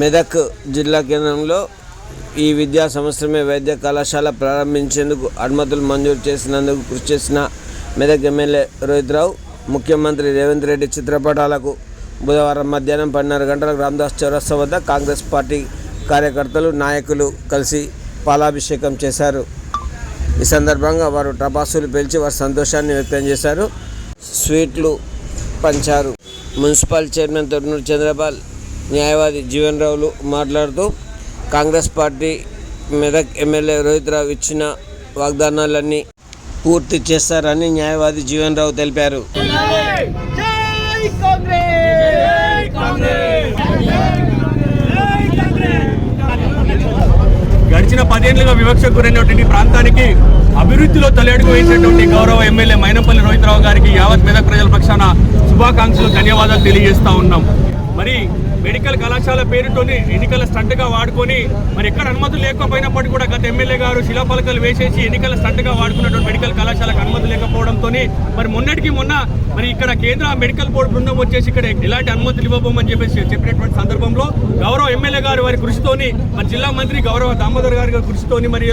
మెదక్ జిల్లా కేంద్రంలో ఈ విద్యా సంవత్సరమే వైద్య కళాశాల ప్రారంభించేందుకు అనుమతులు మంజూరు చేసినందుకు కృషి చేసిన మెదక్ ఎమ్మెల్యే రోహిత్ రావు ముఖ్యమంత్రి రేవంత్ రెడ్డి చిత్రపటాలకు బుధవారం మధ్యాహ్నం పన్నెండు గంటలకు రామదాస్ చౌరస్తా వద్ద కాంగ్రెస్ పార్టీ కార్యకర్తలు నాయకులు కలిసి పాలాభిషేకం చేశారు. ఈ సందర్భంగా వారు టపాసులు పిలిచి వారి సంతోషాన్ని వ్యక్తం చేశారు. స్వీట్లు పంచారు. మున్సిపల్ చైర్మన్ తొర్నూరు చంద్రపాల్ న్యాయవాది జీవన్ రావులు మాట్లాడుతూ Congress party Medak MLA Rohit Rao ఇచ్చిన వాగ్దానాలన్నీ పూర్తి చేస్తారని న్యాయవాది జీవన్ రావు తెలిపారు. గడిచిన పదేళ్ళుగా వివక్షకు గురైనటువంటి ప్రాంతానికి అభివృద్ధిలో తలెడుగు వేసినటువంటి గౌరవ ఎమ్మెల్యే మైనంపల్లి రోహితరావు గారికి యావత్ మెదక్ ప్రజల పక్షాన శుభాకాంక్షలు ధన్యవాదాలు తెలియజేస్తా ఉన్నాం. మరి మెడికల్ కళాశాల పేరుతోని ఎన్నికల స్టంట్గా వాడుకొని మరి ఎక్కడ అనుమతులు లేకపోయినప్పటికీ కూడా గత ఎమ్మెల్యే గారు శిలాఫలకాలు వేసేసి ఎన్నికల స్టంట్గా వాడుకున్నటువంటి మెడికల్ కళాశాలకు అనుమతి లేకపోవడంతో మరి మొన్నటికి మొన్న మరి ఇక్కడ కేంద్ర మెడికల్ బోర్డు బృందం వచ్చేసి ఇక్కడ ఎలాంటి అనుమతులు ఇవ్వబోమని చెప్పేసి చెప్పినటువంటి సందర్భంలో గౌరవ ఎమ్మెల్యే గారు వారి కృషితోని మరి జిల్లా మంత్రి గౌరవ దామోదర్ గారి కృషితోని మరి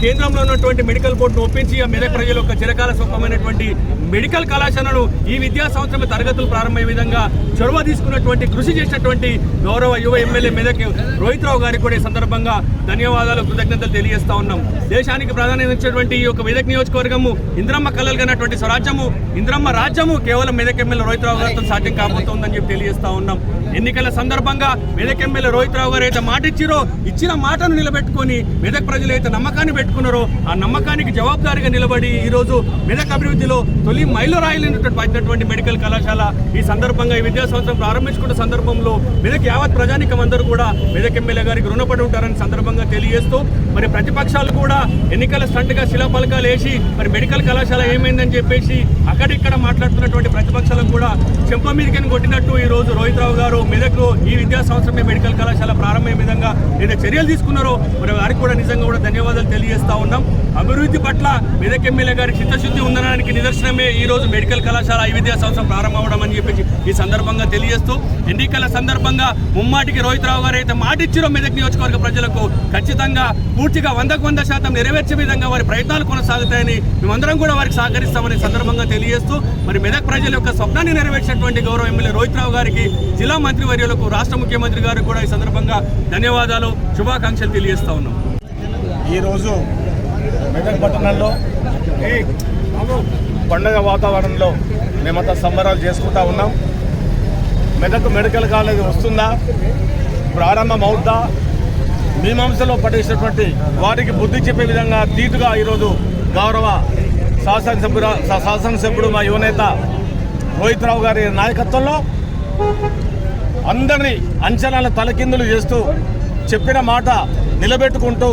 కేంద్రంలో ఉన్నటువంటి మెడికల్ బోర్డును ఒప్పించి ఆ మెదక్ ప్రజలు ఒక చిరకాల స్వప్నమైనటువంటి మెడికల్ కళాశాలను ఈ విద్యా సంవత్సరం తరగతులు ప్రారంభమయ్యే విధంగా చొరవ తీసుకున్నటువంటి కృషి చేసినటువంటి గౌరవ యువ ఎమ్మెల్యే మెదక్ రోహిత్ రావు గారికి కూడా ఈ సందర్భంగా ధన్యవాదాలు కృతజ్ఞతలు తెలియజేస్తా ఉన్నాం. దేశానికి ప్రాధాన్యత ఈ యొక్క మెదక్ నియోజకవర్గము ఇంద్రమ్మ కళలు కన్నటువంటి స్వరాజ్యము ఇంద్రమ్మ రాజ్యము కేవలం మెదక్ ఎమ్మెల్యే రోహిత్ రావు గారితో సాధ్యం కాబోతోందని చెప్పి తెలియజేస్తా ఉన్నాం. ఎన్నికల సందర్భంగా మెదక్ ఎమ్మెల్యే రోహిత్ రావు గారు అయితే మాట ఇచ్చిరో ఇచ్చిన మాటను నిలబెట్టుకొని మెదక్ ప్రజలు అయితే నమ్మకాన్ని పెట్టుకున్నారో ఆ నమ్మకానికి జవాబుదారీగా నిలబడి ఈ రోజు మెదక్ అభివృద్ధిలో తొలి మైలురాయిలైనటువంటి మెడికల్ కళాశాల ఈ సందర్భంగా ఈ విద్యా సంవత్సరం ప్రారంభించుకున్న సందర్భంలో మెదక్ యావత్ ప్రజానికం అందరూ కూడా మెదక్ ఎమ్మెల్యే గారికి రుణపడి ఉంటారని సందర్భంగా తెలియజేస్తూ మరి ప్రతిపక్షాలు కూడా ఎన్నికల స్టంట్గా శిలాఫలకాలు వేసి మరి మెడికల్ కళాశాల ఏమైందని చెప్పేసి అక్కడిక్కడ మాట్లాడుతున్నటువంటి ప్రతిపక్షాలకు కూడా చెంప మీదకని కొట్టినట్టు ఈ రోజు రోహిత్ రావు గారు మెదక్లో ఈ విద్యా సంవత్సరమే మెడికల్ కళాశాల ప్రారంభమయ్యే విధంగా ఏదైతే చర్యలు తీసుకున్నారో మరి వారికి కూడా నిజంగా కూడా ధన్యవాదాలు తెలియజేస్తా ఉన్నాం. అభివృద్ధి పట్ల మెదక్ ఎమ్మెల్యే గారి చిత్తశుద్ధి ఉందనడానికి నిదర్శనమే ఈ రోజు మెడికల్ కళాశాల ఈ విద్యా సంవత్సరం ప్రారంభం అని చెప్పేసి ఈ సందర్భంగా తెలియజేస్తూ ఎన్నికల సందర్భంగా ముమ్మాటికి రోహిత్ రావు గారు అయితే మాటిచ్చిరో మెదక్ నియోజకవర్గ ప్రజలకు ఖచ్చితంగా పూర్తిగా వందకు వంద శాతం నెరవేర్చే విధంగా వారి ప్రయత్నాలు కొనసాగుతాయని మేమందరం కూడా వారికి సహకరిస్తామని సందర్భంగా తెలియజేస్తూ మరి మెదక్ ప్రజల యొక్క స్వప్నాన్ని నెరవేర్చినటువంటి గౌరవ ఎమ్మెల్యే రోహిత్ రావు గారికి జిల్లా మంత్రి వర్యులకు రాష్ట్ర ముఖ్యమంత్రి గారికి కూడా ఈ సందర్భంగా ధన్యవాదాలు శుభాకాంక్షలు తెలియజేస్తా ఉన్నాం. ఈరోజు మెదక్ పట్టణంలో పండగ వాతావరణంలో మేమంతా సంబరాలు చేసుకుంటా ఉన్నాం. మెదక్ మెడికల్ కాలేజ్ వస్తుందా? ప్రారంభం అవుద్దా? మీమాంసలో పఠించినటువంటి వారికి బుద్ధి చెప్పే విధంగా తీటుగా ఈరోజు గౌరవ శాసనసభ్యుడు శాసనసభ్యుడు మా యువనేత రోహిత్ రావు గారి నాయకత్వంలో అందరినీ అంచనాల తలకిందులు చేస్తూ చెప్పిన మాట నిలబెట్టుకుంటూ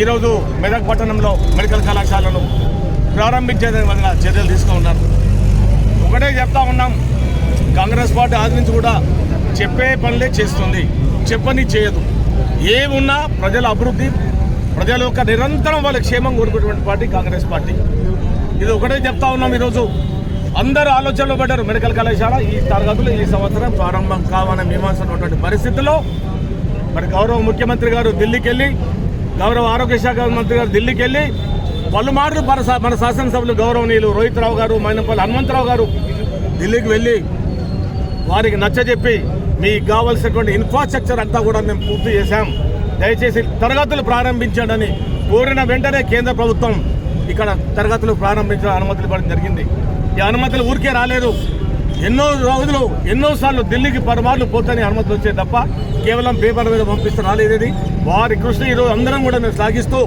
ఈరోజు మెదక్ పట్టణంలో మెడికల్ కళాశాలను ప్రారంభించే విధంగా చర్యలు తీసుకున్నారు ఒకటే చెప్తా ఉన్నాం కాంగ్రెస్ పార్టీ ఆది నుంచి కూడా చెప్పే పనులే చేస్తుంది. చెప్పని చేయదు. ఏమున్నా ప్రజల అభివృద్ధి ప్రజల యొక్క నిరంతరం వాళ్ళ క్షేమం కోరుకునేటువంటి పార్టీ కాంగ్రెస్ పార్టీ. ఇది ఒకటే చెప్తా ఉన్నాం ఈరోజు. అందరూ ఆలోచనలో పడ్డారు మెడికల్ కళాశాల ఈ తరగతులు ఈ సంవత్సరం ప్రారంభం కావాలని మీమాంస ఉన్నటువంటి పరిస్థితుల్లో మరి గౌరవ ముఖ్యమంత్రి గారు ఢిల్లీకి వెళ్ళి గౌరవ ఆరోగ్య శాఖ మంత్రి గారు ఢిల్లీకి వెళ్ళి పలుమార్లు మన మన శాసనసభ్యులు గౌరవనీయులు రోహిత్ రావు గారు మైనపల్లి హనుమంతరావు గారు ఢిల్లీకి వెళ్ళి వారికి నచ్చజెప్పి మీకు కావాల్సినటువంటి ఇన్ఫ్రాస్ట్రక్చర్ అంతా కూడా మేము పూర్తి చేశాం. దయచేసి తరగతులు ప్రారంభించండి కోరిన వెంటనే కేంద్ర ప్రభుత్వం ఇక్కడ తరగతులు ప్రారంభించడం అనుమతులు ఇవ్వడం జరిగింది. ఈ అనుమతులు ఊరికే రాలేదు. ఎన్నో రోజులు ఎన్నోసార్లు ఢిల్లీకి పరమార్లు పోతని అనుమతులు వచ్చాయి తప్ప కేవలం పేపర్ మీద పంపిస్తే రాలేదు వారి కృషి ఈరోజు అందరం కూడా మేము సాగిస్తూ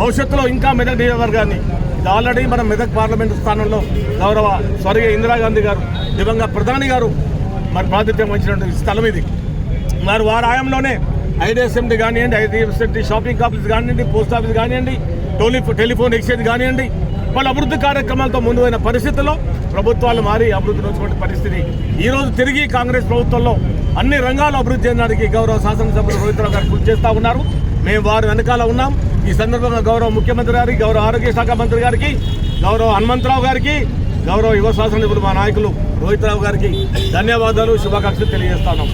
భవిష్యత్తులో ఇంకా మెదక్ నియోజకవర్గాన్ని ఇది ఆల్రెడీ మన మెదక్ పార్లమెంట్ స్థానంలో గౌరవ స్వర్గీయ ఇందిరాగాంధీ గారు దివంగా ప్రధాని గారు మరి ప్రాతిథ్యం వహించినటువంటి స్థలం ఇది. మరి వారి ఆయంలోనే ఐడిఎస్ఎండి కానివ్వండి ఐడిఎస్ఎండి షాపింగ్ కాంప్లెక్స్ కానివ్వండి పోస్ట్ ఆఫీస్ కానివ్వండి టోలీ టెలిఫోన్ ఎక్స్చేంజ్ కానివ్వండి వాళ్ళ అభివృద్ధి కార్యక్రమాలతో ముందువైన పరిస్థితుల్లో ప్రభుత్వాలు మారి అభివృద్ధి నోచుకునే పరిస్థితి. ఈరోజు తిరిగి కాంగ్రెస్ ప్రభుత్వంలో అన్ని రంగాలు అభివృద్ధి చెందడానికి గౌరవ శాసనసభ్యులు రోహిత్రావు గారు కృషి చేస్తా ఉన్నారు. మేము వారి వెనకాల ఉన్నాం. ఈ సందర్భంగా గౌరవ ముఖ్యమంత్రి గారికి గౌరవ ఆరోగ్య శాఖ మంత్రి గారికి గౌరవ హనుమంతరావు గారికి గౌరవ యువ శాసనసభ్యులు మా నాయకులు రోహిత్ రావు గారికి ధన్యవాదాలు శుభాకాంక్షలు తెలియజేస్తాను